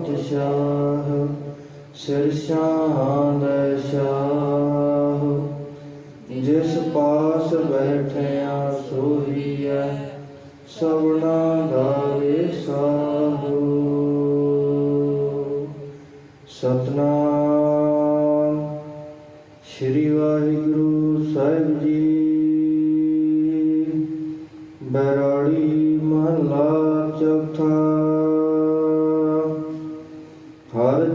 ਪਾਤਸ਼ਾਹ ਸਿਰ ਸ਼ਾਂਦ ਸ਼ਾਹ। ਜਿਸ ਪਾਸ ਬੈਠਿਆ ਸੋਹੀਐ, ਸਭਨਾ ਦਾ ਸਾਹੂ ਸਤਨਾਮ ਸ੍ਰੀ ਵਾਹਿਗੁਰੂ ਸਾਹਿਬ ਜੀ। ਬੈਰਾੜੀ ਮਹਲਾ ਚੌਥਾ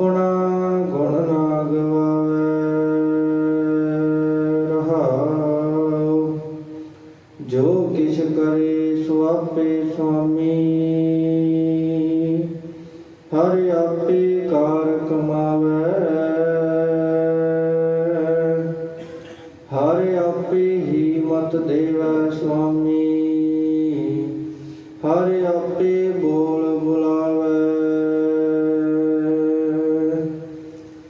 ਆਪਣਾ ਗੁਣ ਨਾ ਗਵਾਵੇ ਰਹਾਉ। ਜੋ ਕਿਛ ਕਰੇ ਸੋ ਆਪੇ ਸੁਆਮੀ। ਹਰ ਆਪੇ ਕਾਰ ਕਮਾਵੇ। ਹਰ ਆਪੇ ਹੀ ਮਤ ਦੇਵੈ ਸੁਆਮੀ। ਹਰ ਆਪੇ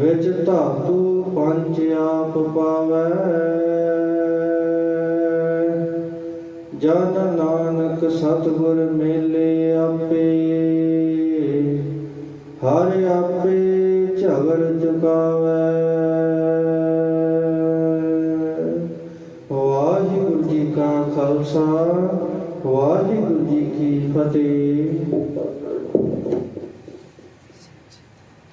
ਵਿੱਚ ਧਾਤੂ ਪੰਜ ਆਪ ਪਾਵੈ। ਜਨ ਨਾਨਕ ਸਤਿਗੁਰ ਮੇਲੇ ਆਪੇ। ਹਰ ਆਪੇ ਝਗੜ ਚੁਕਾਵੈ। ਵਾਹਿਗੁਰੂ ਜੀ ਕਾ ਖਾਲਸਾ, ਵਾਹਿਗੁਰੂ ਜੀ ਕੀ ਫਤਿਹ।